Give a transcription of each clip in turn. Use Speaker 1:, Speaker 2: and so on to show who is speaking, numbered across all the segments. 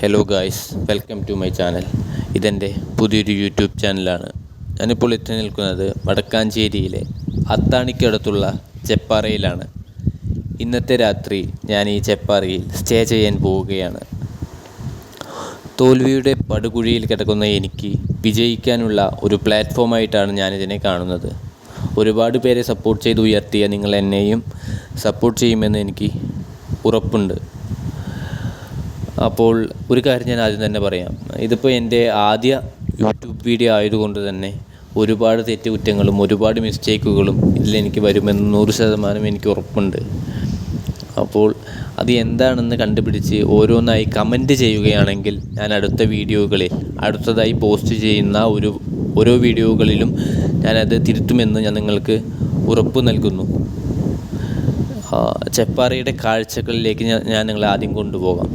Speaker 1: Hello guys welcome to my channel ഇതെന്റെ പുതിയൊരു YouTube ചാനലാണ് ഞാനിപ്പോൾ എത്തി നിൽക്കുന്നത് വടക്കാഞ്ചേരിയിലെ അത്താണിക്കടുത്തുള്ള ചെപ്പാറയിലാണ്. ഇന്നത്തെ രാത്രി ഞാൻ ഈ ചെപ്പാറയിൽ സ്റ്റേ ചെയ്യാൻ പോവുകയാണ്. തോൽവിയുടെ പടുകുഴിയിൽ കിടക്കുന്ന എനിക്ക് വിജയിക്കാനുള്ള ഒരു പ്ലാറ്റ്ഫോമായിട്ടാണ് ഞാനിതിനെ കാണുന്നത്. ഒരുപാട് പേരെ സപ്പോർട്ട് ചെയ്ത് ഉയർത്തിയ നിങ്ങൾ എന്നെയും സപ്പോർട്ട് ചെയ്യുമെന്ന് എനിക്ക് ഉറപ്പുണ്ട്. അപ്പോൾ ഒരു കാര്യം ഞാൻ ആദ്യം തന്നെ പറയാം. ഇതിപ്പോൾ എന്റെ ആദ്യ യൂട്യൂബ് വീഡിയോ ആയതുകൊണ്ട് തന്നെ ഒരുപാട് തെറ്റുകുറ്റങ്ങളും ഒരുപാട് മിസ്റ്റേക്കുകളും ഇതിലെനിക്ക് വരുമെന്ന് നൂറ് ശതമാനം എനിക്ക് ഉറപ്പുണ്ട്. അപ്പോൾ അത് എന്താണെന്ന് കണ്ടുപിടിച്ച് ഓരോന്നായി കമന്റ് ചെയ്യുകയാണെങ്കിൽ ഞാൻ അടുത്ത വീഡിയോകളിൽ അടുത്തതായി പോസ്റ്റ് ചെയ്യുന്ന ഒരു ഓരോ വീഡിയോകളിലും ഞാനത് തിരുത്തുമെന്ന് ഞാൻ നിങ്ങൾക്ക് ഉറപ്പ് നൽകുന്നു. ചെപ്പാറയുടെ കാഴ്ചകളിലേക്ക് ഞാൻ നിങ്ങളെ ആദ്യം കൊണ്ടുപോകാം.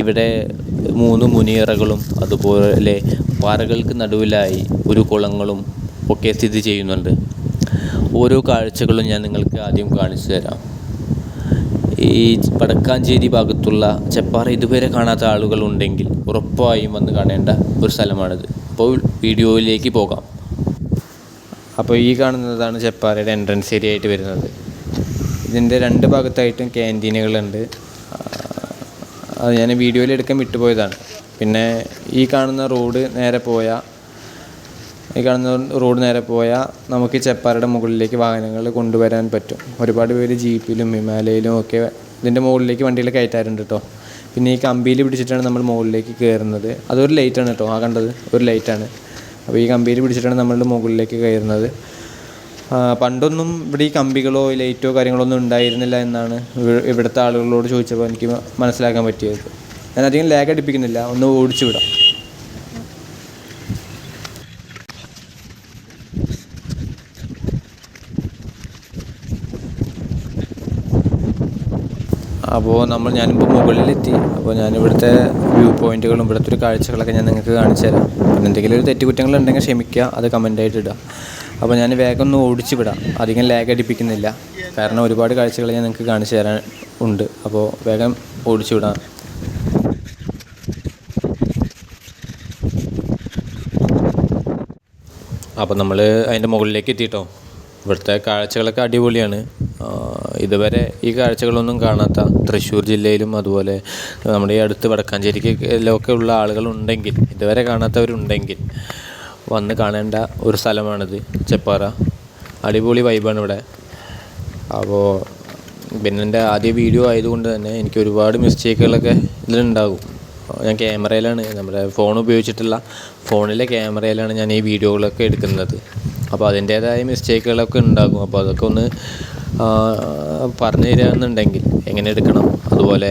Speaker 1: ഇവിടെ മൂന്ന് മുനിയറകളും അതുപോലെ പാറകൾക്ക് നടുവിലായി ഒരു കുളങ്ങളും ഒക്കെ സ്ഥിതി ചെയ്യുന്നുണ്ട്. ഓരോ കാഴ്ചകളും ഞാൻ നിങ്ങൾക്ക് ആദ്യം കാണിച്ചു തരാം. ഈ വടക്കാഞ്ചേരി ഭാഗത്തുള്ള ചെപ്പാറ ഇതുവരെ കാണാത്ത ആളുകളുണ്ടെങ്കിൽ ഉറപ്പായും വന്ന് കാണേണ്ട ഒരു സ്ഥലമാണിത്. അപ്പോൾ വീഡിയോയിലേക്ക് പോകാം. അപ്പോൾ ഈ കാണുന്നതാണ് ചെപ്പാറയുടെ എൻട്രൻസ് ഏരിയ ആയിട്ട് വരുന്നത്. ഇതിന്റെ രണ്ട് ഭാഗത്തായിട്ടും ക്യാന്റീനുകളുണ്ട് അത് ഞാൻ വീഡിയോയിൽ എടുക്കാൻ വിട്ടുപോയതാണ്. പിന്നെ ഈ കാണുന്ന റോഡ് നേരെ പോയ ഈ കാണുന്ന റോഡ് നേരെ പോയാൽ നമുക്ക് ചെപ്പാറയുടെ മുകളിലേക്ക് വാഹനങ്ങൾ കൊണ്ടുവരാൻ പറ്റും. ഒരുപാട് പേര് ജീപ്പിലും ഹിമാലയയിലും ഒക്കെ ഇതിന്റെ മുകളിലേക്ക് വണ്ടികൾ കയറ്റാറുണ്ട് കേട്ടോ പിന്നെ ഈ കമ്പിയിൽ പിടിച്ചിട്ടാണ് നമ്മൾ മുകളിലേക്ക് കയറുന്നത്. അതൊരു ലൈറ്റാണ് കേട്ടോ ആ കണ്ടത്? ഒരു ലൈറ്റാണ് അപ്പോൾ ഈ കമ്പിയിൽ പിടിച്ചിട്ടാണ് നമ്മളുടെ മുകളിലേക്ക് കയറുന്നത്. പണ്ടൊന്നും ഇവിടെ ഈ കമ്പികളോ ലൈറ്റോ കാര്യങ്ങളോ ഒന്നും ഉണ്ടായിരുന്നില്ല എന്നാണ് ഇവ- ഇവിടുത്തെ ആളുകളോട് ചോദിച്ചപ്പോൾ എനിക്ക് മനസ്സിലാക്കാൻ പറ്റിയത്. ഞാൻ അധികം ലാഗ് അടിപ്പിക്കുന്നില്ല. ഒന്ന് ഓടിച്ചു വിടാം. അപ്പോൾ നമ്മൾ ഞാനിപ്പോൾ മുകളിലെത്തി. അപ്പോൾ ഞാൻ ഇവിടുത്തെ വ്യൂ പോയിന്റുകളും ഇവിടുത്തെ ഒരു കാഴ്ചകളൊക്കെ ഞാൻ നിങ്ങൾക്ക് കാണിച്ചു തരാം എന്തെങ്കിലും ഒരു തെറ്റുകുറ്റങ്ങൾ ഉണ്ടെങ്കിൽ ക്ഷമിക്കുക. അത് കമന്റായിട്ട് ഇടുക അപ്പോൾ ഞാൻ വേഗം ഒന്ന് ഓടിച്ച് വിടാം അധികം ലാഗ് അടിപ്പിക്കുന്നില്ല. കാരണം ഒരുപാട് കാഴ്ചകൾ ഞാൻ നിങ്ങൾക്ക് കാണിച്ചു തരാൻ ഉണ്ട്. അപ്പോൾ വേഗം ഓടിച്ചു വിടാം അപ്പോൾ നമ്മൾ അതിന്റെ മുകളിലേക്ക് എത്തിയിട്ടോ ഇവിടുത്തെ കാഴ്ചകളൊക്കെ അടിപൊളിയാണ്. ഇതുവരെ ഈ കാഴ്ചകളൊന്നും കാണാത്ത തൃശ്ശൂർ ജില്ലയിലും അതുപോലെ നമ്മുടെ ഈ അടുത്ത് വടക്കാഞ്ചേരിക്കൊക്കെ ഉള്ള ആളുകളുണ്ടെങ്കിൽ ഇതുവരെ കാണാത്തവരുണ്ടെങ്കിൽ വന്ന് കാണേണ്ട ഒരു സ്ഥലമാണിത്. ചെപ്പാറ. അടിപൊളി വൈബാണ് ഇവിടെ. അപ്പോൾ പിന്നെ എന്റെ ആദ്യ വീഡിയോ ആയതുകൊണ്ട് തന്നെ എനിക്ക് ഒരുപാട് മിസ്റ്റേക്കുകളൊക്കെ ഇതിലുണ്ടാകും. ഞാൻ ക്യാമറയിലാണ് നമ്മുടെ ഫോൺ ഉപയോഗിച്ചിട്ടുള്ള ഫോണിലെ ക്യാമറയിലാണ് ഞാൻ ഈ വീഡിയോകളൊക്കെ എടുക്കുന്നത്. അപ്പോൾ അതിന്റേതായ മിസ്റ്റേക്കുകളൊക്കെ ഉണ്ടാകും. അപ്പോൾ അതൊക്കെ ഒന്ന് പറഞ്ഞു തരാമെന്നുണ്ടെങ്കിൽ എങ്ങനെ എടുക്കണം? അതുപോലെ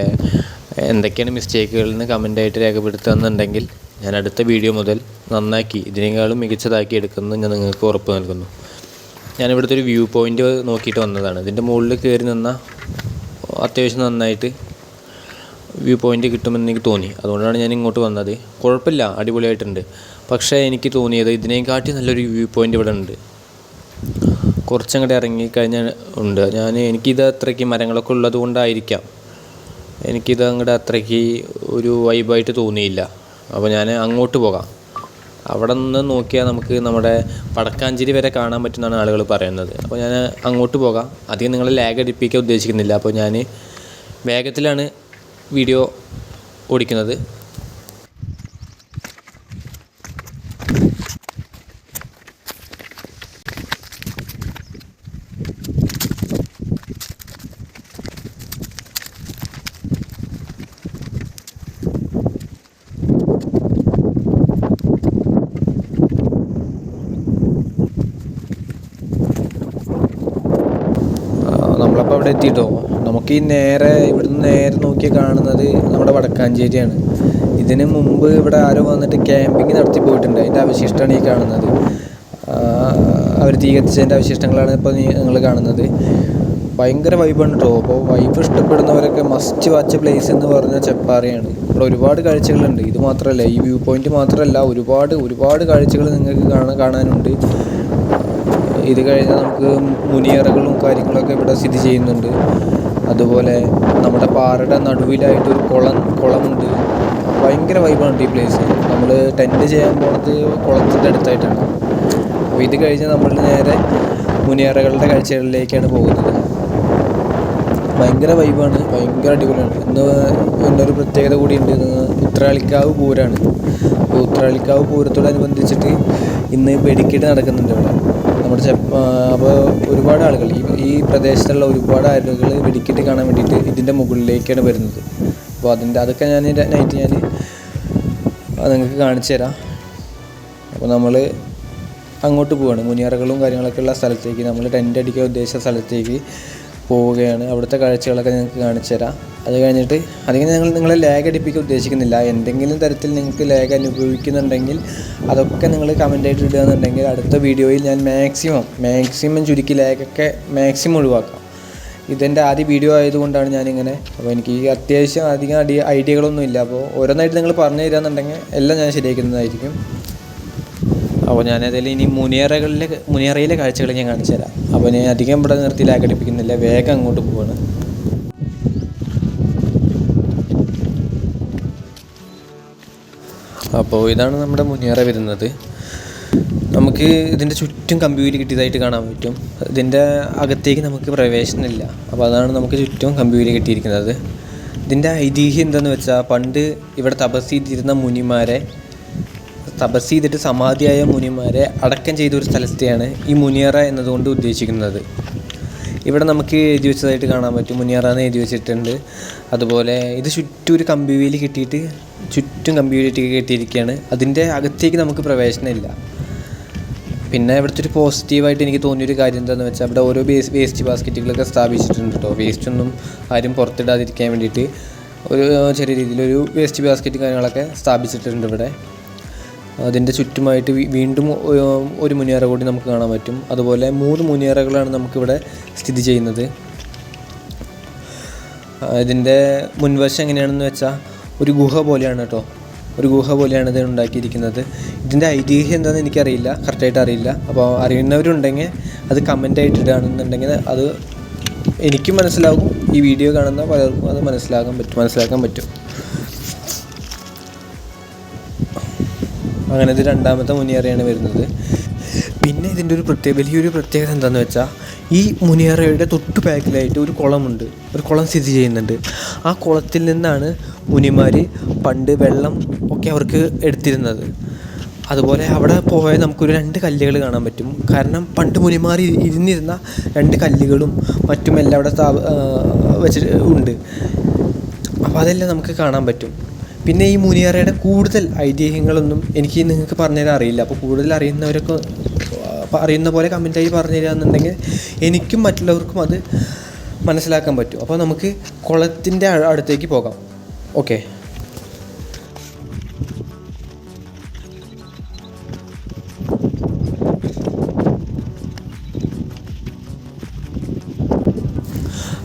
Speaker 1: എന്തൊക്കെയാണ് മിസ്റ്റേക്കുകളെന്ന് കമന്റായിട്ട് കമന്റായിട്ട് രേഖപ്പെടുത്തുകയെന്നുണ്ടെങ്കിൽ ഞാൻ അടുത്ത വീഡിയോ മുതൽ നന്നാക്കി ഇതിനേക്കാളും മികച്ചതാക്കി എടുക്കുമെന്ന് ഞാൻ നിങ്ങൾക്ക് ഉറപ്പ് നൽകുന്നു. ഞാൻ ഞാനിവിടുത്തെ ഒരു വ്യൂ പോയിന്റ് നോക്കിയിട്ട് വന്നതാണ്. ഇതിന്റെ മുകളിൽ കയറി നിന്ന അത്യാവശ്യം നന്നായിട്ട് വ്യൂ പോയിന്റ് കിട്ടുമെന്ന് എനിക്ക് തോന്നി. അതുകൊണ്ടാണ് ഞാൻ ഇങ്ങോട്ട് വന്നത്. കുഴപ്പമില്ല അടിപൊളിയായിട്ടുണ്ട്. പക്ഷേ എനിക്ക് തോന്നിയത് ഇതിനെക്കാട്ടി നല്ലൊരു വ്യൂ പോയിന്റ് ഇവിടെ ഉണ്ട്. കുറച്ചങ്ങോട്ട് ഇറങ്ങി കഴിഞ്ഞാൽ ഉണ്ട്. ഞാൻ എനിക്കിത് അത്രയ്ക്ക് മരങ്ങളൊക്കെ ഉള്ളത് കൊണ്ടായിരിക്കാം എനിക്കിത് അങ്ങോട്ട് അത്രയ്ക്ക് ഒരു വൈബായിട്ട് തോന്നിയില്ല. അപ്പോൾ ഞാൻ അങ്ങോട്ട് പോകാം. അവിടെ നിന്ന് നോക്കിയാൽ നമുക്ക് നമ്മുടെ വടക്കാഞ്ചേരി വരെ കാണാൻ പറ്റുന്നതാണ് ആളുകൾ പറയുന്നത്. അപ്പോൾ ഞാൻ അങ്ങോട്ട് പോകാം. അധികം നിങ്ങളെ ലാഗ് അടിപ്പിക്കാൻ ഉദ്ദേശിക്കുന്നില്ല. അപ്പോൾ ഞാൻ വേഗത്തിലാണ് വീഡിയോ ഓടിക്കുന്നത് നമ്മളപ്പോൾ അവിടെ എത്തിയിട്ടോ നമുക്ക് ഈ നേരെ ഇവിടുന്ന് നേരെ നോക്കി കാണുന്നത് നമ്മുടെ വടക്കാഞ്ചേരിയാണ്. ഇതിന് മുമ്പ് ഇവിടെ ആരോ വന്നിട്ട് ക്യാമ്പിങ് നടത്തി പോയിട്ടുണ്ട്. അതിന്റെ അവശിഷ്ടമാണ് ഈ കാണുന്നത്. അവർ തീ കത്തിച്ചതിന്റെ അവശിഷ്ടങ്ങളാണ് ഇപ്പോൾ നിങ്ങൾ കാണുന്നത്. ഭയങ്കര വൈബാണ് കേട്ടോ അപ്പോൾ വൈബ് ഇഷ്ടപ്പെടുന്നവരൊക്കെ മസ്റ്റ് വാച്ച് പ്ലേസ് എന്ന് പറഞ്ഞ ചെപ്പാറയാണ്. ഇവിടെ ഒരുപാട് കാഴ്ചകളുണ്ട്. ഇത് മാത്രമല്ല ഈ വ്യൂ പോയിന്റ് മാത്രമല്ല ഒരുപാട് ഒരുപാട് കാഴ്ചകൾ നിങ്ങൾക്ക് കാണാൻ കാണാനുണ്ട്. ഇത് കഴിഞ്ഞാൽ നമുക്ക് മുനിയറകളും കാര്യങ്ങളൊക്കെ ഇവിടെ സ്ഥിതി ചെയ്യുന്നുണ്ട്. അതുപോലെ നമ്മുടെ പാറയുടെ നടുവിലായിട്ട് ഒരു കുളം കുളമുണ്ട്. ഭയങ്കര
Speaker 2: വൈബാണ് ഈ പ്ലേസ് നമ്മൾ ടെന്റ് ചെയ്യാൻ പോണത് കുളത്തിന്റെ അടുത്തായിട്ടാണ്. അപ്പോൾ ഇത് കഴിഞ്ഞ് നമ്മൾ നേരെ മുനിയറകളുടെ കാഴ്ചകളിലേക്കാണ് പോകുന്നത്. ഭയങ്കര വൈബാണ് ഭയങ്കര അടിപൊളിയാണ്. ഇന്ന് ഇന്നൊരു പ്രത്യേകത കൂടിയുണ്ട് ഉത്രാളിക്കാവ് പൂരാണ്. അപ്പോൾ ഉത്രാളിക്കാവ് പൂരത്തോടനുബന്ധിച്ചിട്ട് ഇന്ന് വെടിക്കെട്ട് നടക്കുന്നുണ്ട് ഇവിടെ. നമ്മുടെ അപ്പോൾ ഒരുപാട് ആളുകൾ ഈ ഈ പ്രദേശത്തുള്ള ഒരുപാട് ആളുകൾ വെടിക്കെട്ട് കാണാൻ വേണ്ടിയിട്ട് ഇതിന്റെ മുകളിലേക്കാണ് വരുന്നത്. അപ്പോൾ അതിന്റെ അതൊക്കെ ഞാൻ നൈറ്റ് ഞാൻ നിങ്ങൾക്ക് കാണിച്ചു തരാം. അപ്പോൾ നമ്മൾ അങ്ങോട്ട് പോവാണ്. മുനിയറകളും കാര്യങ്ങളൊക്കെ ഉള്ള സ്ഥലത്തേക്ക് നമ്മൾ ടെന്റ് അടിക്കാൻ ഉദ്ദേശിച്ച സ്ഥലത്തേക്ക് പോവുകയാണ്. അവിടുത്തെ കാഴ്ചകളൊക്കെ നിങ്ങൾക്ക് കാണിച്ചു തരാം അത് കഴിഞ്ഞിട്ട് അധികം ഞങ്ങൾ നിങ്ങളെ ലാഗ് അടിപ്പിക്കാൻ ഉദ്ദേശിക്കുന്നില്ല. എന്തെങ്കിലും തരത്തിൽ നിങ്ങൾക്ക് ലാഗ് അനുഭവിക്കുന്നുണ്ടെങ്കിൽ അതൊക്കെ നിങ്ങൾ കമന്റ് ആയിട്ട് എന്നുണ്ടെങ്കിൽ അടുത്ത വീഡിയോയിൽ ഞാൻ മാക്സിമം മാക്സിമം ചുരുക്കി ലാഗൊക്കെ മാക്സിമം ഒഴിവാക്കാം. ഇതെന്റെ ആദ്യ വീഡിയോ ആയതുകൊണ്ടാണ് ഞാനിങ്ങനെ. അപ്പോൾ എനിക്ക് അത്യാവശ്യം അധികം ഐഡിയകളൊന്നും ഇല്ല അപ്പോൾ ഓരോന്നായിട്ട് നിങ്ങൾ പറഞ്ഞു തരാമെന്നുണ്ടെങ്കിൽ എല്ലാം ഞാൻ ശരിയാക്കുന്നതായിരിക്കും. അപ്പോൾ ഞാനതിൽ ഇനി മുനിയറകളിലെ മുനിയറയിലെ കാഴ്ചകൾ ഞാൻ കാണിച്ചു തരാം. അപ്പോൾ ഞാൻ അധികം ഇവിടെ നിർത്തി ആഘടിപ്പിക്കുന്നില്ല. വേഗം അങ്ങോട്ട് പോവാണ്. അപ്പോൾ ഇതാണ് നമ്മുടെ മുനിയറ വരുന്നത്. നമുക്ക് ഇതിന്റെ ചുറ്റും കമ്പ്യൂട്ടർ കിട്ടിയതായിട്ട് കാണാൻ പറ്റും. ഇതിന്റെ അകത്തേക്ക് നമുക്ക് പ്രവേശനമില്ല. അപ്പോൾ അതാണ് നമുക്ക് ചുറ്റും കമ്പ്യൂട്ടർ കിട്ടിയിരിക്കുന്നത്. ഇതിന്റെ ഐതിഹ്യം എന്താണെന്ന് വെച്ചാൽ പണ്ട് ഇവിടെ തപസ് ചെയ്തിരുന്ന മുനിമാരെ തപസ് ചെയ്തിട്ട് സമാധിയായ മുനിമാരെ അടക്കം ചെയ്ത ഒരു സ്ഥലത്തെയാണ് ഈ മുനിയറ എന്നതുകൊണ്ട് ഉദ്ദേശിക്കുന്നത്. ഇവിടെ നമുക്ക് എഴുതി വെച്ചതായിട്ട് കാണാൻ പറ്റും. മുനിയറ എന്ന് എഴുതി വെച്ചിട്ടുണ്ട്. അതുപോലെ ഇത് ചുറ്റും ഒരു കമ്പിവേലി കിട്ടിയിട്ട് ചുറ്റും കമ്പിവേലി കെട്ടിയിരിക്കുകയാണ്. അതിന്റെ അകത്തേക്ക് നമുക്ക് പ്രവേശനമില്ല പിന്നെ ഇവിടുത്തെ ഒരു പോസിറ്റീവായിട്ട് എനിക്ക് തോന്നിയൊരു കാര്യം എന്താണെന്ന് വെച്ചാൽ അവിടെ ഓരോ വേസ്റ്റ് വേസ്റ്റ് ബാസ്ക്കറ്റുകളൊക്കെ സ്ഥാപിച്ചിട്ടുണ്ട് കേട്ടോ. വേസ്റ്റ് ഒന്നും ആരും പുറത്തിടാതിരിക്കാൻ വേണ്ടിയിട്ട് ഒരു ചെറിയ രീതിയിൽ ഒരു വേസ്റ്റ് ബാസ്ക്കറ്റ് കാര്യങ്ങളൊക്കെ സ്ഥാപിച്ചിട്ടുണ്ട് ഇവിടെ. അതിന്റെ ചുറ്റുമായിട്ട് വീണ്ടും ഒരു മുനിയറ കൂടി നമുക്ക് കാണാൻ പറ്റും. അതുപോലെ മൂന്ന് മുനിയറകളാണ് നമുക്കിവിടെ സ്ഥിതി ചെയ്യുന്നത്. ഇതിന്റെ മുൻവശം എങ്ങനെയാണെന്ന് വെച്ചാൽ ഒരു ഗുഹ പോലെയാണ് കേട്ടോ. ഒരു ഗുഹ പോലെയാണ് ഇത് ഉണ്ടാക്കിയിരിക്കുന്നത്. ഇതിന്റെ ഐതിഹ്യം എന്താണെന്ന് എനിക്കറിയില്ല കറക്റ്റായിട്ട് അറിയില്ല. അപ്പോൾ അറിയുന്നവരുണ്ടെങ്കിൽ അത് കമന്റായിട്ട് ഇടുകയാണെന്നുണ്ടെങ്കിൽ അത് എനിക്കും മനസ്സിലാകും. ഈ വീഡിയോ കാണുന്ന പലർക്കും അത് മനസ്സിലാക്കാൻ പറ്റും മനസ്സിലാക്കാൻ പറ്റും. അങ്ങനെ ഇത് രണ്ടാമത്തെ മുനിയറയാണ് വരുന്നത്. പിന്നെ ഇതിന്റെ ഒരു പ്രത്യേക വലിയൊരു പ്രത്യേകത എന്താണെന്ന് വെച്ചാൽ ഈ മുനിയറയുടെ തൊട്ട് ബാക്കിലായിട്ട് ഒരു കുളമുണ്ട്. ഒരു കുളം സ്ഥിതി ചെയ്യുന്നുണ്ട്. ആ കുളത്തിൽ നിന്നാണ് മുനിമാർ പണ്ട് വെള്ളം ഒക്കെ അവർക്ക് എടുത്തിരുന്നത്. അതുപോലെ അവിടെ പോയാൽ നമുക്കൊരു രണ്ട് കല്ലുകൾ കാണാൻ പറ്റും. കാരണം പണ്ട് മുനിമാർ ഇരുന്നിരുന്ന രണ്ട് കല്ലുകളും മറ്റും എല്ലാം അവിടെ വെച്ചിട്ട് ഉണ്ട്. അപ്പോൾ അതെല്ലാം നമുക്ക് കാണാൻ പറ്റും. പിന്നെ ഈ മുനിയറയുടെ കൂടുതൽ ഐതിഹ്യങ്ങളൊന്നും എനിക്ക് നിങ്ങൾക്ക് പറഞ്ഞുതരാൻ അറിയില്ല. അപ്പോൾ കൂടുതൽ അറിയുന്നവരൊക്കെ അറിയുന്ന പോലെ കമന്റായി പറഞ്ഞു തരാമെന്നുണ്ടെങ്കിൽ എനിക്കും മറ്റുള്ളവർക്കും അത് മനസ്സിലാക്കാൻ പറ്റും. അപ്പോൾ നമുക്ക് കുളത്തിന്റെ അടുത്തേക്ക് പോകാം. ഓക്കെ.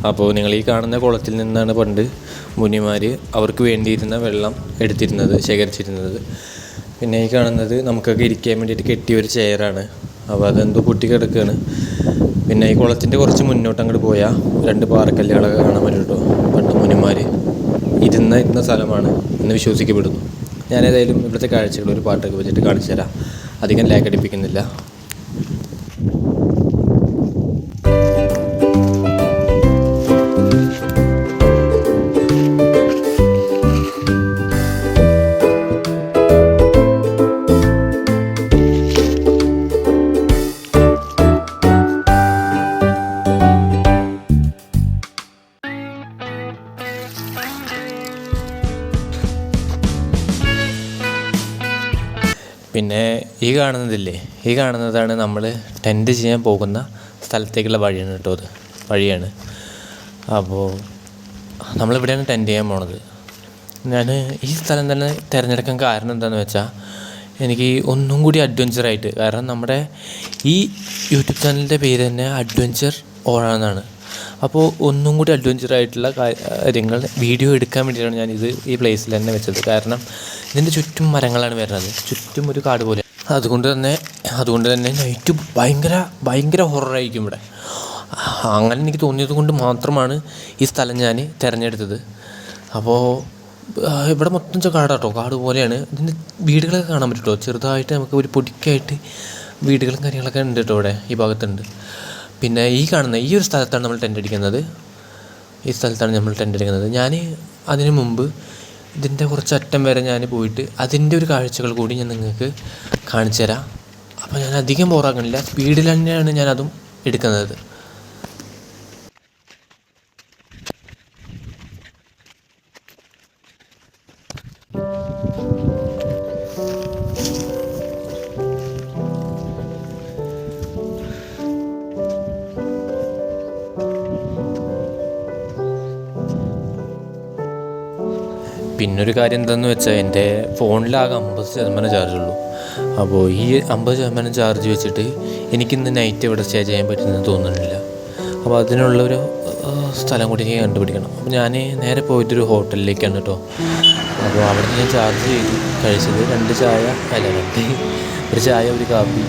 Speaker 1: അപ്പോൾ നിങ്ങൾ ഈ കാണുന്ന കുളത്തിൽ നിന്നാണ് പണ്ട് മുനിമാർ അവർക്ക് വേണ്ടിയിരുന്ന വെള്ളം എടുത്തിരുന്നത് ശേഖരിച്ചിരുന്നത്. പിന്നെ ഈ കാണുന്നത് നമുക്കൊക്കെ ഇരിക്കാൻ വേണ്ടിയിട്ട് കെട്ടിയ ഒരു ചെയറാണ്. അപ്പോൾ അതെന്തോ പൊട്ടിക്കിടക്കുകയാണ് പിന്നെ ഈ കുളത്തിന്റെ കുറച്ച് മുന്നോട്ട് അങ്ങോട്ട് പോയാൽ രണ്ട് പാറക്കല്ലുകളൊക്കെ കാണാൻ പറ്റും കേട്ടോ. പണ്ട് മുനിമാർ ഇരുന്ന ഇരുന്ന സ്ഥലമാണ് എന്ന് വിശ്വസിക്കപ്പെടുന്നു. ഞാനേതായാലും ഇവിടുത്തെ കാഴ്ചകൾ ഒരു പാട്ടൊക്കെ വെച്ചിട്ട് കാണിച്ചു തരാം. അധികം ലാഗ് അടിപ്പിക്കുന്നില്ല. ഈ കാണുന്നതില്ലേ? ഈ കാണുന്നതാണ് നമ്മൾ ടെന്റ് ചെയ്യാൻ പോകുന്ന സ്ഥലത്തേക്കുള്ള വഴിയാണ് കേട്ടോ അത്. വഴിയാണ്. അപ്പോൾ നമ്മളിവിടെയാണ് ടെന്റ് ചെയ്യാൻ പോണത്. ഞാൻ ഈ സ്ഥലം തന്നെ തിരഞ്ഞെടുക്കാൻ കാരണം എന്താണെന്ന് വെച്ചാൽ എനിക്ക് ഒന്നും കൂടി അഡ്വഞ്ചറായിട്ട് കാരണം നമ്മുടെ ഈ യൂട്യൂബ് ചാനലിന്റെ പേര് തന്നെ അഡ്വഞ്ചർ ഓഴാന്നാണ് അപ്പോൾ ഒന്നും കൂടി അഡ്വഞ്ചറായിട്ടുള്ള കാര്യങ്ങൾ വീഡിയോ എടുക്കാൻ വേണ്ടിയിട്ടാണ് ഞാനിത് ഈ പ്ലേസിൽ തന്നെ വെച്ചത്. കാരണം ഇതിന്റെ ചുറ്റും മരങ്ങളാണ് വരുന്നത്. ചുറ്റും ഒരു കാട് പോലെ. അതുകൊണ്ട് തന്നെ അതുകൊണ്ട് തന്നെ നൈറ്റ് ഭയങ്കര ഭയങ്കര ഹൊററായിരിക്കും ഇവിടെ. അങ്ങനെ എനിക്ക് തോന്നിയത് കൊണ്ട് മാത്രമാണ് ഈ സ്ഥലം ഞാൻ തിരഞ്ഞെടുത്തത്. അപ്പോൾ ഇവിടെ മൊത്തം ചെ- കേട്ടോ കാട് പോലെയാണ്. ഇതിന്റെ വീടുകളൊക്കെ കാണാൻ പറ്റും കേട്ടോ ചെറുതായിട്ട് നമുക്ക് ഒരു പൊടിക്കായിട്ട് വീടുകളും കാര്യങ്ങളൊക്കെ ഉണ്ട് കേട്ടോ ഇവിടെ ഈ ഭാഗത്തുണ്ട്. പിന്നെ ഈ കാണുന്ന ഈ ഒരു സ്ഥലത്താണ് നമ്മൾ ടെന്റ് അടിക്കുന്നത്. ഈ സ്ഥലത്താണ് നമ്മൾ ടെന്റ് അടിക്കുന്നത്. ഞാൻ അതിനു മുമ്പ് ഇതിന്റെ കുറച്ച് അറ്റം വരെ ഞാൻ പോയിട്ട് അതിന്റെ ഒരു കാഴ്ചകൾ കൂടി ഞാൻ നിങ്ങൾക്ക് കാണിച്ചു തരാം അപ്പോൾ ഞാൻ അധികം ബോറാക്കണില്ല സ്പീഡിൽ തന്നെയാണ് ഞാൻ അതും എടുക്കുന്നത്. പിന്നൊരു കാര്യം എന്താണെന്ന് വെച്ചാൽ എന്റെ ഫോണിലാകെ അമ്പത് ശതമാനം ചാർജ് ഉള്ളൂ. അപ്പോൾ ഈ അമ്പത് ശതമാനം ചാർജ് വെച്ചിട്ട് എനിക്കിന്ന് നൈറ്റ് ഇവിടെ സ്റ്റേ ചെയ്യാൻ പറ്റുമെന്ന് തോന്നുന്നില്ല. അപ്പോൾ അതിനുള്ളൊരു സ്ഥലം കൂടി എനിക്ക് കണ്ടുപിടിക്കണം. അപ്പോൾ ഞാൻ നേരെ പോയിട്ടൊരു ഹോട്ടലിലേക്കാണ് കേട്ടോ. അപ്പോൾ അവിടെ ഞാൻ ചാർജ് ചെയ്തു. കഴിച്ചത് രണ്ട് ചായ അല്ല രണ്ട് ഒരു ചായ ഒരു കാപ്പി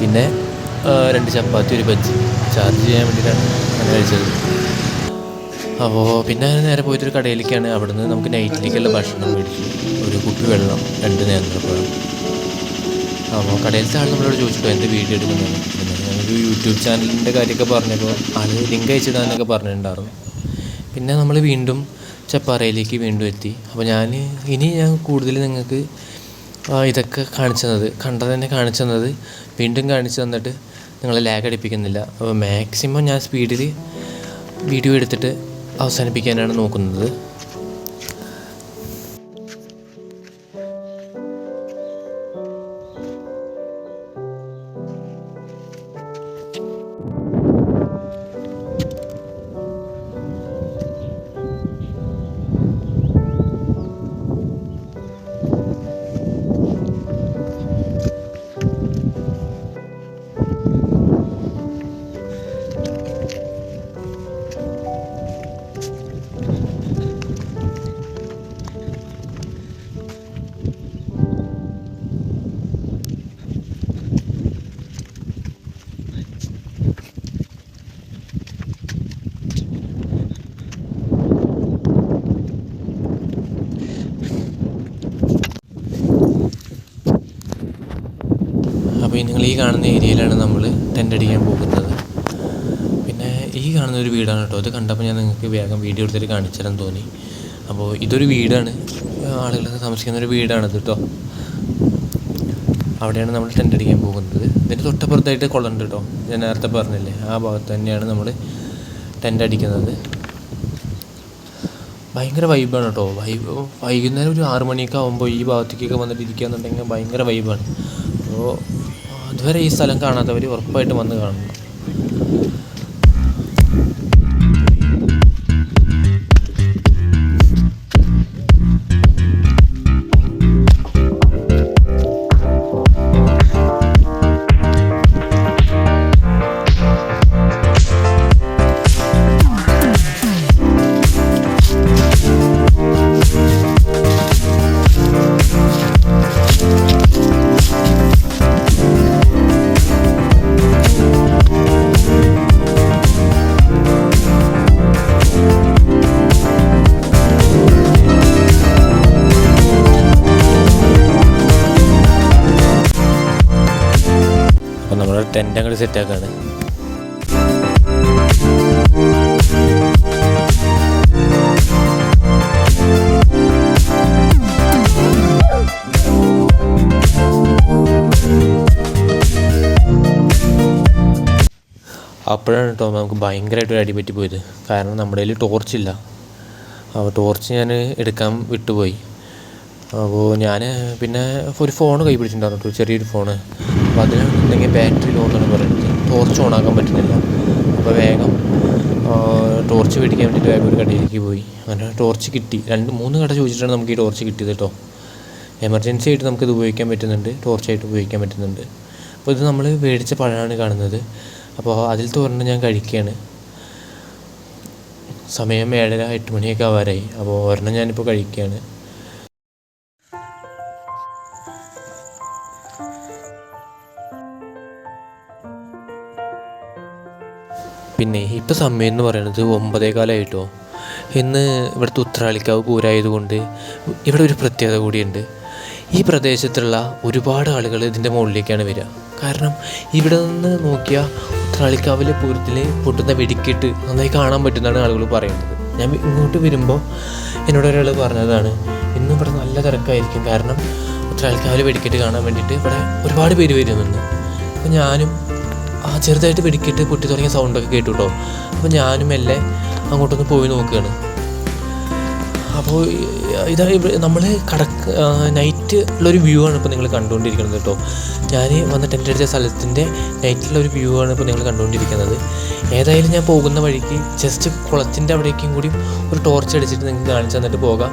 Speaker 1: പിന്നെ രണ്ട് ചപ്പാത്തി ഒരു ബജ്ജി. ചാർജ് ചെയ്യാൻ വേണ്ടിയിട്ടാണ് ഞാൻ കഴിച്ചത്. അപ്പോൾ പിന്നെ നേരെ പോയിട്ടൊരു കടയിലേക്കാണ് അവിടുന്ന് നമുക്ക് നൈറ്റിലേക്കുള്ള ഭക്ഷണം മേടിച്ചു. ഒരു കുപ്പി വെള്ളം രണ്ട് നേന്ത്രപ്പഴം. അപ്പോൾ കടയിലത്തെ ആൾ നമ്മളോട് ചോദിച്ചിട്ടോ എന്ത് വീഡിയോ എടുക്കുന്നത് പിന്നെ ഞങ്ങൾക്ക് യൂട്യൂബ് ചാനലിന്റെ കാര്യമൊക്കെ പറഞ്ഞപ്പോൾ ആൾ ലിങ്ക് അയച്ചിടാനൊക്കെ പറഞ്ഞിട്ടുണ്ടായിരുന്നു. പിന്നെ നമ്മൾ വീണ്ടും ചപ്പാറയിലേക്ക് വീണ്ടും എത്തി. അപ്പോൾ ഞാൻ ഇനി ഞാൻ കൂടുതൽ നിങ്ങൾക്ക് ഇതൊക്കെ കാണിച്ചു തന്നത് കണ്ടത് തന്നെ കാണിച്ചു തന്നത് വീണ്ടും കാണിച്ചു തന്നിട്ട് നിങ്ങളെ ലാഗ് അടിപ്പിക്കുന്നില്ല. അപ്പോൾ മാക്സിമം ഞാൻ സ്പീഡിൽ വീഡിയോ എടുത്തിട്ട് അവസാനിപ്പിക്കാനാണ് നോക്കുന്നത്. നിങ്ങൾ ഈ കാണുന്ന ഏരിയയിലാണ് നമ്മൾ ടെന്റ് അടിക്കാൻ പോകുന്നത്. പിന്നെ ഈ കാണുന്ന ഒരു വീടാണ് കേട്ടോ. ഇത് കണ്ടപ്പോൾ ഞാൻ നിങ്ങൾക്ക് വേഗം വീഡിയോ എടുത്തിട്ട് കാണിച്ചു തരാൻ തോന്നി. അപ്പോൾ ഇതൊരു വീടാണ്. ആളുകളൊക്കെ താമസിക്കുന്ന ഒരു വീടാണത് കേട്ടോ. അവിടെയാണ് നമ്മൾ ടെന്റ് അടിക്കാൻ പോകുന്നത്. ഇതിന്റെ തൊട്ടപ്പുറത്തായിട്ട് കുളമുണ്ട് കേട്ടോ. ഞാൻ നേരത്തെ പറഞ്ഞില്ലേ ആ ഭാഗത്ത് തന്നെയാണ് നമ്മൾ ടെന്റ് അടിക്കുന്നത്. ഭയങ്കര വൈബാണ് കേട്ടോ. വൈബ് വൈകുന്നേരം ഒരു ആറ് മണിയൊക്കെ ആകുമ്പോൾ ഈ ഭാഗത്തേക്കൊക്കെ വന്നിട്ട് ഇരിക്കുകയെന്നുണ്ടെങ്കിൽ ഭയങ്കര വൈബാണ് അപ്പോൾ അതുവരെ ഈ സ്ഥലം കാണാത്തവർ ഉറപ്പായിട്ടും വന്ന് കാണണം. സെറ്റാക്കാണ് അപ്പോഴാണ് കേട്ടോ നമുക്ക് ഭയങ്കരമായിട്ട് ഒരു അടിപറ്റി പോയത്. കാരണം നമ്മുടെ കയ്യിൽ ടോർച്ചില്ല അപ്പോൾ ടോർച്ച് ഞാൻ എടുക്കാൻ വിട്ടുപോയി. അപ്പോൾ ഞാൻ പിന്നെ ഒരു ഫോൺ കൈ പിടിച്ചിട്ടുണ്ടായിരുന്നു കേട്ടോ ചെറിയൊരു ഫോണ് അപ്പോൾ അതിനുണ്ടെങ്കിൽ ബാറ്ററി ലോ എന്നാണ് പറയുന്നത് ടോർച്ച് ഓണാക്കാൻ പറ്റുന്നില്ല. അപ്പോൾ വേഗം ടോർച്ച് മേടിക്കാൻ വേണ്ടിയിട്ട് വേഗം ഒരു കടയിലേക്ക് പോയി. അങ്ങനെ ടോർച്ച് കിട്ടി. രണ്ട് മൂന്ന് കട ചോദിച്ചിട്ടാണ് നമുക്ക് ഈ ടോർച്ച് കിട്ടിയത് കേട്ടോ. എമർജൻസി ആയിട്ട് നമുക്കിത് ഉപയോഗിക്കാൻ പറ്റുന്നുണ്ട്. ടോർച്ചായിട്ട് ഉപയോഗിക്കാൻ പറ്റുന്നുണ്ട്. അപ്പോൾ ഇത് നമ്മൾ മേടിച്ച പഴമാണ് കാണുന്നത്. അപ്പോൾ അതിൽ ഒരെണ്ണം ഞാൻ കഴിക്കുകയാണ്. സമയം ഏഴര എട്ട് മണിയൊക്കെ ആവാറായി. അപ്പോൾ ഒരെണ്ണം ഞാനിപ്പോൾ കഴിക്കുകയാണ്. പിന്നെ ഇപ്പോൾ സമയം എന്ന് പറയുന്നത് ഒമ്പതേ കാലമായിട്ടോ ഇന്ന് ഇവിടുത്തെ ഉത്രാളിക്കാവ് പൂരായതുകൊണ്ട് ഇവിടെ ഒരു പ്രത്യേകത കൂടിയുണ്ട്. ഈ പ്രദേശത്തുള്ള ഒരുപാട് ആളുകൾ ഇതിന്റെ മുകളിലേക്കാണ് വരിക. കാരണം ഇവിടെ നിന്ന് നോക്കിയാൽ ഉത്രാളിക്കാവിലെ പൂരത്തിൽ പൊട്ടുന്ന വെടിക്കെട്ട് നന്നായി കാണാൻ പറ്റുന്നതാണ് ആളുകൾ പറയുന്നത്. ഞാൻ ഇങ്ങോട്ട് വരുമ്പോൾ എന്നോട് ഒരാൾ പറഞ്ഞതാണ് ഇന്ന് ഇവിടെ നല്ല തിരക്കായിരിക്കും. കാരണം ഉത്രാളിക്കാവിലെ വെടിക്കെട്ട് കാണാൻ വേണ്ടിയിട്ട് ഇവിടെ ഒരുപാട് പേര് വരുന്നുണ്ട്. അപ്പോൾ ഞാനും ആ ചെറുതായിട്ട് വെടിക്കിട്ട് പൊട്ടി തുടങ്ങിയ സൗണ്ടൊക്കെ കേട്ടു കേട്ടോ അപ്പോൾ ഞാനും മെല്ലെ അങ്ങോട്ടൊന്ന് പോയി നോക്കുകയാണ്. അപ്പോൾ ഇതാ നമ്മൾ കടക്ക് നൈറ്റ് ഉള്ളൊരു വ്യൂ ആണ് ഇപ്പോൾ നിങ്ങൾ കണ്ടുകൊണ്ടിരിക്കുന്നത് കേട്ടോ. ഞാൻ വന്ന് ടെന്റ് അടിച്ച സ്ഥലത്തിന്റെ നൈറ്റിലുള്ളൊരു വ്യൂ ആണ് ഇപ്പോൾ നിങ്ങൾ കണ്ടുകൊണ്ടിരിക്കുന്നത്. ഏതായാലും ഞാൻ പോകുന്ന വഴിക്ക് ജസ്റ്റ് കുളത്തിന്റെ അവിടേക്കും കൂടി ഒരു ടോർച്ച് അടിച്ചിട്ട് നിങ്ങൾക്ക് കാണിച്ചു തന്നിട്ട് പോകാം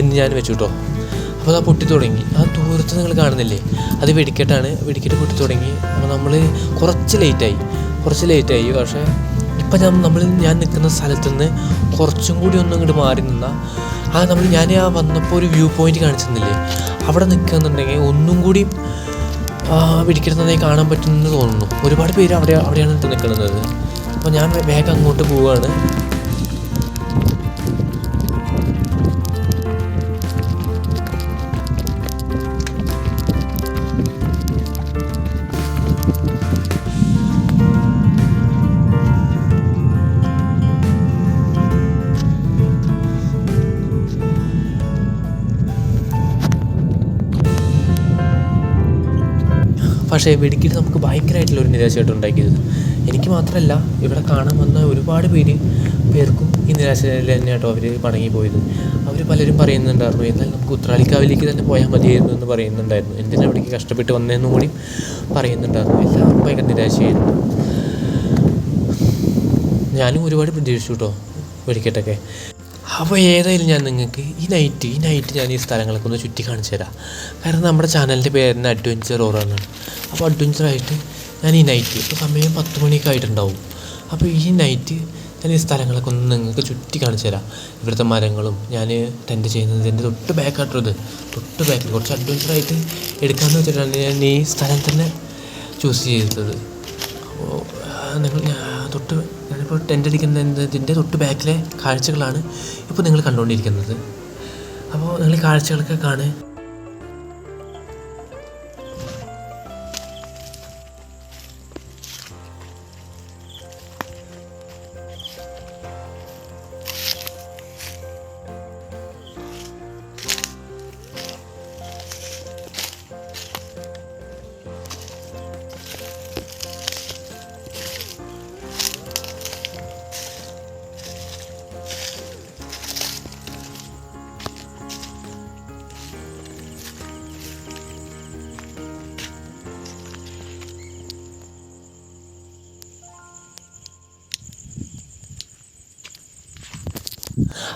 Speaker 1: എന്ന് ഞാൻ വെച്ചു കേട്ടോ. അപ്പോൾ അത് പൊട്ടി തുടങ്ങി. ആ ദൂരത്ത് നിങ്ങൾ കാണുന്നില്ലേ? അത് വെടിക്കെട്ടാണ്. വെടിക്കെട്ട് പൊട്ടി തുടങ്ങി. അപ്പോൾ നമ്മൾ കുറച്ച് ലേറ്റായി കുറച്ച് ലേറ്റായി പക്ഷേ ഇപ്പം ഞാൻ നമ്മൾ ഞാൻ നിൽക്കുന്ന സ്ഥലത്ത് നിന്ന് കുറച്ചും കൂടി ഒന്നും ഇങ്ങോട്ട് മാറി നിന്നാൽ ആ നമ്മൾ ഞാൻ ആ വന്നപ്പോൾ ഒരു വ്യൂ പോയിന്റ് കാണിച്ചിരുന്നില്ലേ? അവിടെ നിൽക്കുന്നുണ്ടെങ്കിൽ ഒന്നും കൂടി വെടിക്കെട്ട് നന്നായി കാണാൻ പറ്റുമെന്ന് തോന്നുന്നു. ഒരുപാട് പേര് അവിടെ അവിടെയാണ് നിൽക്കുന്നത്. അപ്പോൾ ഞാൻ വേഗം അങ്ങോട്ട് പോവുകയാണ്. പക്ഷേ വെടിക്കിട്ട് നമുക്ക് ഭയങ്കരമായിട്ടുള്ള ഒരു നിരാശയായിട്ട് ഉണ്ടാക്കിയത്. എനിക്ക് മാത്രമല്ല ഇവിടെ കാണാൻ വന്ന ഒരുപാട് പേര് പേർക്കും ഈ നിരാശയിൽ തന്നെയാട്ടോ അവർ മടങ്ങിപ്പോയത് പോയത്. അവർ പലരും പറയുന്നുണ്ടായിരുന്നു എന്നാൽ നമുക്ക് ഉത്രാലിക്കാവിലേക്ക് തന്നെ പോയാൽ മതിയായിരുന്നു എന്ന് പറയുന്നുണ്ടായിരുന്നു. എന്തിനാ അവിടേക്ക് കഷ്ടപ്പെട്ട് വന്നതെന്നും കൂടി പറയുന്നുണ്ടായിരുന്നു. എല്ലാവർക്കും ഭയങ്കര നിരാശയായിരുന്നു. ഞാനും ഒരുപാട് പ്രതീക്ഷിച്ചു കേട്ടോ വെടിക്കെട്ടൊക്കെ. അപ്പോൾ ഏതായാലും ഞാൻ നിങ്ങൾക്ക് ഈ നൈറ്റ് ഈ നൈറ്റ് ഞാൻ ഈ സ്ഥലങ്ങളൊക്കെ ഒന്ന് ചുറ്റി കാണിച്ചു തരാം. കാരണം നമ്മുടെ ചാനലിന്റെ പേര് തന്നെ അഡ്വഞ്ചർ ഓറാണ് അപ്പോൾ അഡ്വഞ്ചറായിട്ട് ഞാൻ ഈ നൈറ്റ് ഇപ്പോൾ സമയം പത്ത് മണിയൊക്കെ ആയിട്ടുണ്ടാവും. അപ്പോൾ ഈ നൈറ്റ് ഞാൻ ഈ സ്ഥലങ്ങളൊക്കെ ഒന്ന് നിങ്ങൾക്ക് ചുറ്റി കാണിച്ചു തരാം. ഇവിടുത്തെ മരങ്ങളും ഞാൻ ടെന്റ് ചെയ്യുന്നതിന്റെ തൊട്ട് ബാക്കായിട്ടുള്ളത് തൊട്ട് ബാക്കിൽ കുറച്ച് അഡ്വഞ്ചറായിട്ട് എടുക്കാമെന്ന് വെച്ചിട്ടാണ് ഞാൻ ഈ സ്ഥലം തന്നെ ചൂസ് ചെയ്തത്. അപ്പോൾ നിങ്ങൾ തൊട്ട് ഞാനിപ്പോൾ ടെന്റ് അടിക്കുന്നതിന്റെ തൊട്ട് ബാക്കിലെ കാഴ്ചകളാണ് ഇപ്പോൾ നിങ്ങൾ കണ്ടുകൊണ്ടിരിക്കുന്നത്. അപ്പോൾ നിങ്ങൾ കാഴ്ചകളൊക്കെ കാണുക.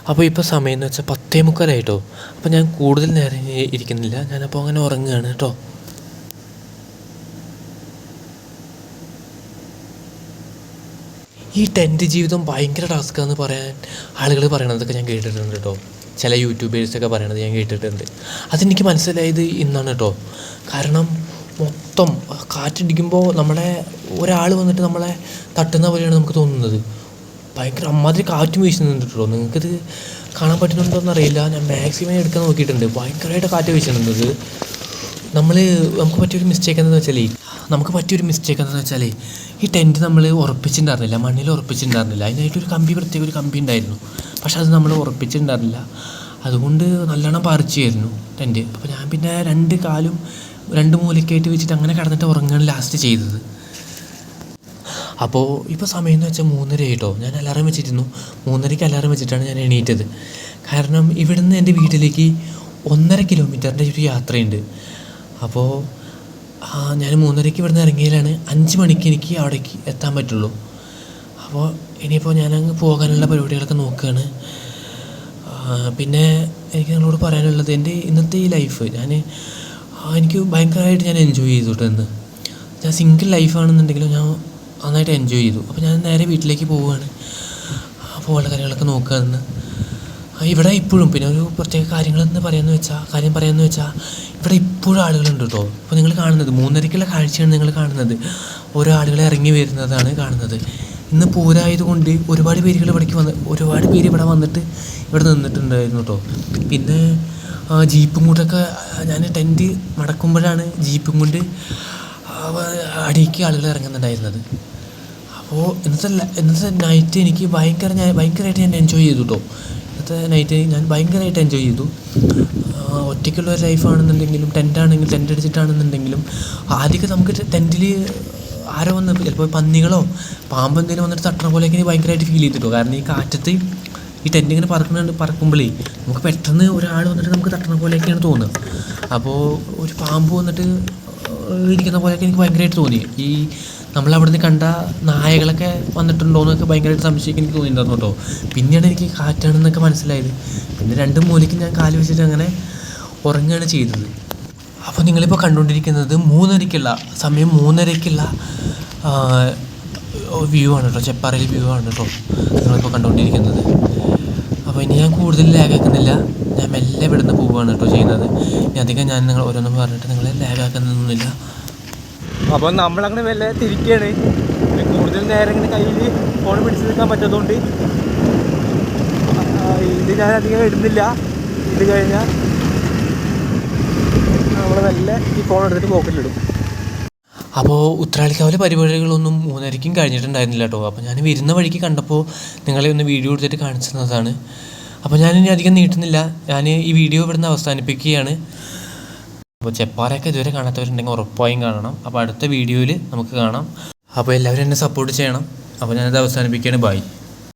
Speaker 1: അപ്പോൾ ഇപ്പോൾ സമയം എന്ന് വെച്ചാൽ പത്തേ മുക്കാലായിട്ടോ അപ്പോൾ ഞാൻ കൂടുതൽ നേരം ഇരിക്കുന്നില്ല. ഞാനപ്പോൾ അങ്ങനെ ഉറങ്ങുകയാണ് കേട്ടോ. ഈ ടെന്റ് ജീവിതം ഭയങ്കര ടാസ്ക്കാന്ന് പറയാൻ ആളുകൾ പറയണതൊക്കെ ഞാൻ കേട്ടിട്ടുണ്ട് കേട്ടോ. ചില യൂട്യൂബേഴ്സൊക്കെ പറയണത് ഞാൻ കേട്ടിട്ടുണ്ട്. അതെനിക്ക് മനസ്സിലായത് ഇന്നാണ് കേട്ടോ. കാരണം മൊത്തം കാറ്റടിക്കുമ്പോൾ നമ്മളെ ഒരാൾ വന്നിട്ട് നമ്മളെ തട്ടുന്ന പോലെയാണ് നമുക്ക് തോന്നുന്നത്. ഭയങ്കര അമ്മാതിരി കാറ്റും വീശുന്നുണ്ട് നിങ്ങൾക്കിത് കാണാൻ പറ്റുന്നുണ്ടോ എന്നറിയില്ല ഞാൻ മാക്സിമം എടുക്കാൻ നോക്കിയിട്ടുണ്ട്. ഭയങ്കരമായിട്ട് കാറ്റ് വീശുന്നുണ്ട് നമ്മൾ നമുക്ക് പറ്റിയൊരു മിസ്റ്റേക്ക് എന്താണെന്ന് വെച്ചാൽ നമുക്ക് പറ്റിയൊരു മിസ്റ്റേക്ക് എന്താണെന്ന് വെച്ചാൽ ഈ ടെന്റ് നമ്മൾ ഉറപ്പിച്ചിട്ടുണ്ടായിരുന്നില്ല. മണ്ണിൽ ഉറപ്പിച്ചിട്ടുണ്ടായിരുന്നില്ല. അതിനായിട്ടൊരു കമ്പി പ്രത്യേക ഒരു കമ്പി ഉണ്ടായിരുന്നു. പക്ഷെ അത് നമ്മൾ ഉറപ്പിച്ചിട്ടുണ്ടായിരുന്നില്ല. അതുകൊണ്ട് നല്ലോണം പറിച്ചായിരുന്നു ടെന്റ് അപ്പോൾ ഞാൻ പിന്നെ രണ്ട് കാലും രണ്ട് മൂലക്കായിട്ട് വെച്ചിട്ട് അങ്ങനെ കിടന്നിട്ട് ഉറങ്ങുകയാണ് ലാസ്റ്റ് ചെയ്തത്. അപ്പോൾ ഇപ്പോൾ സമയം എന്ന് വെച്ചാൽ മൂന്നര ആയിട്ടോ. ഞാൻ അലാറം വെച്ചിരുന്നു. മൂന്നരയ്ക്ക് അലാറം വെച്ചിട്ടാണ് ഞാൻ എണീറ്റത്. കാരണം ഇവിടുന്ന് എന്റെ വീട്ടിലേക്ക് ഒന്നര കിലോമീറ്ററിന്റെ ഒരു യാത്രയുണ്ട്. അപ്പോൾ ഞാൻ മൂന്നരയ്ക്ക് ഇവിടുന്ന് ഇറങ്ങിയാലാണ് അഞ്ച് മണിക്ക് എനിക്ക് അവിടേക്ക് എത്താൻ പറ്റുള്ളൂ. അപ്പോൾ ഇനിയിപ്പോൾ ഞാനങ്ങ് പോകാനുള്ള പരിപാടികളൊക്കെ നോക്കുകയാണ് പിന്നെ എനിക്ക് നിങ്ങളോട് പറയാനുള്ളത് എന്റെ ഇന്നത്തെ ഈ ലൈഫ് ഞാൻ എനിക്ക് ഭയങ്കരമായിട്ട് ഞാൻ എൻജോയ് ചെയ്തിട്ടുണ്ട് കേട്ടോ ഞാൻ സിംഗിൾ ലൈഫാണെന്നുണ്ടെങ്കിലും ഞാൻ നന്നായിട്ട് എൻജോയ് ചെയ്തു. അപ്പോൾ ഞാൻ നേരെ വീട്ടിലേക്ക് പോവുകയാണ്. അപ്പോൾ ഉള്ള കാര്യങ്ങളൊക്കെ നോക്കുകയെന്ന് ഇവിടെ ഇപ്പോഴും പിന്നെ ഒരു പ്രത്യേക കാര്യങ്ങളെന്ന് പറയുന്ന വെച്ചാൽ കാര്യം പറയാമെന്ന് വെച്ചാൽ ഇവിടെ ഇപ്പോഴും ആളുകളുണ്ട് കേട്ടോ അപ്പോൾ നിങ്ങൾ കാണുന്നത് മൂന്നരയ്ക്കുള്ള കാഴ്ചയാണ് നിങ്ങൾ കാണുന്നത്. ഓരോ ആളുകളെ ഇറങ്ങി വരുന്നതാണ് കാണുന്നത്.
Speaker 3: ഇന്ന് പോരായതുകൊണ്ട് ഒരുപാട് പേരുകൾ ഇവിടേക്ക് വന്ന് ഒരുപാട് പേര് ഇവിടെ വന്നിട്ട് ഇവിടെ നിന്നിട്ടുണ്ടായിരുന്നു കേട്ടോ പിന്നെ ജീപ്പും കൊണ്ടൊക്കെ ഞാൻ ടെന്റ് മടക്കുമ്പോഴാണ് ജീപ്പും കൊണ്ട് അടിക്ക് ആളുകൾ ഇറങ്ങുന്നുണ്ടായിരുന്നത്. അപ്പോൾ ഇന്നത്തെ ഇന്നത്തെ നൈറ്റ് എനിക്ക് ഭയങ്കര ഞാൻ ഭയങ്കരമായിട്ട് ഞാൻ എൻജോയ് ചെയ്തു കേട്ടോ ഇന്നത്തെ നൈറ്റ് ഞാൻ ഭയങ്കരമായിട്ട് എൻജോയ് ചെയ്തു. ഒറ്റയ്ക്കുള്ള ഒരു ലൈഫാണെന്നുണ്ടെങ്കിലും ടെന്റാണെങ്കിൽ ടെന്റ് അടിച്ചിട്ടാണെന്നുണ്ടെങ്കിലും ആദ്യമൊക്കെ നമുക്ക് ടെന്റിൽ ആരോ വന്ന് ചിലപ്പോൾ പന്നികളോ പാമ്പ് എന്തെങ്കിലും വന്നിട്ട് തട്ടണ പോലെയൊക്കെ എനിക്ക് ഭയങ്കരമായിട്ട് ഫീൽ ചെയ്തിട്ടോ. കാരണം ഈ കാറ്റത്ത് ഈ ടെന്റ് ഇങ്ങനെ പറക്കുന്നുണ്ട് പറക്കുമ്പോഴേ നമുക്ക് പെട്ടെന്ന് ഒരാൾ വന്നിട്ട് നമുക്ക് തട്ടണ പോലെയൊക്കെയാണ് തോന്നുന്നത്. അപ്പോൾ ഒരു പാമ്പ് വന്നിട്ട് ഇരിക്കുന്ന പോലെയൊക്കെ എനിക്ക് ഭയങ്കരമായിട്ട് തോന്നി. ഈ നമ്മളവിടുന്ന് കണ്ട നായകളൊക്കെ വന്നിട്ടുണ്ടോ എന്നൊക്കെ ഭയങ്കരമായിട്ട് സംശയിക്കാൻ എനിക്ക് തോന്നിയിട്ടുണ്ടായിരുന്നു കേട്ടോ. പിന്നെയാണ് എനിക്ക് കാറ്റാണെന്നൊക്കെ മനസ്സിലായത്. പിന്നെ രണ്ട് മൂലയ്ക്ക് ഞാൻ കാൽ വെച്ചിട്ട് അങ്ങനെ ഉറങ്ങുകയാണ് ചെയ്തത്. അപ്പോൾ നിങ്ങളിപ്പോൾ കണ്ടുകൊണ്ടിരിക്കുന്നത് മൂന്നരയ്ക്കുള്ള സമയം മൂന്നരയ്ക്കുള്ള വ്യൂ ആണ് കേട്ടോ. ചെപ്പാറയിൽ വ്യൂ ആണ് കേട്ടോ നിങ്ങളിപ്പോൾ കണ്ടുകൊണ്ടിരിക്കുന്നത്. അപ്പോൾ ഇനി ഞാൻ കൂടുതൽ ലാഗാക്കുന്നില്ല ഞാൻ മെല്ലെ ഇവിടുന്ന് പോവുകയാണ് കേട്ടോ ചെയ്യുന്നത്. ഇനി അധികം ഞാൻ നിങ്ങൾ ഓരോന്നും പറഞ്ഞിട്ട് നിങ്ങളെ ലാഗാക്കുന്നൊന്നുമില്ല
Speaker 2: അപ്പോൾ നമ്മളങ്ങനെ വല്ല തിരിക്കുകയാണ് കൂടുതൽ നേരം ഇങ്ങനെ കയ്യിൽ ഫോൺ പിടിച്ച് നിൽക്കാൻ പറ്റാത്തതുകൊണ്ട് ഇത് ഞാൻ അധികം ഇടുന്നില്ല. ഇത് കഴിഞ്ഞാൽ നമ്മൾ നല്ല ഈ ഫോൺ എടുത്തിട്ട് പോക്കറ്റിലിടും
Speaker 3: അപ്പോൾ ഉത്രാളിക്കാവിലെ പരിപാടികളൊന്നും മൂന്നരയ്ക്കും കഴിഞ്ഞിട്ടുണ്ടായിരുന്നില്ല കേട്ടോ. അപ്പോൾ ഞാൻ വരുന്ന വഴിക്ക് കണ്ടപ്പോൾ നിങ്ങളെ ഒന്ന് വീഡിയോ എടുത്തിട്ട് കാണിച്ചു തന്നതാണ് അപ്പോൾ ഞാനിനി അധികം നീട്ടുന്നില്ല. ഞാൻ ഈ വീഡിയോ ഇവിടുന്ന് അവസാനിപ്പിക്കുകയാണ്. അപ്പോൾ ചെപ്പാറയൊക്കെ ഇതുവരെ കാണാത്തവരുണ്ടെങ്കിൽ ഉറപ്പായും കാണണം. അപ്പോൾ അടുത്ത വീഡിയോയിൽ നമുക്ക് കാണാം. അപ്പോൾ എല്ലാവരും എന്നെ സപ്പോർട്ട് ചെയ്യണം. അപ്പോൾ ഞാനത് അവസാനിപ്പിക്കുകയാണ്. ബൈ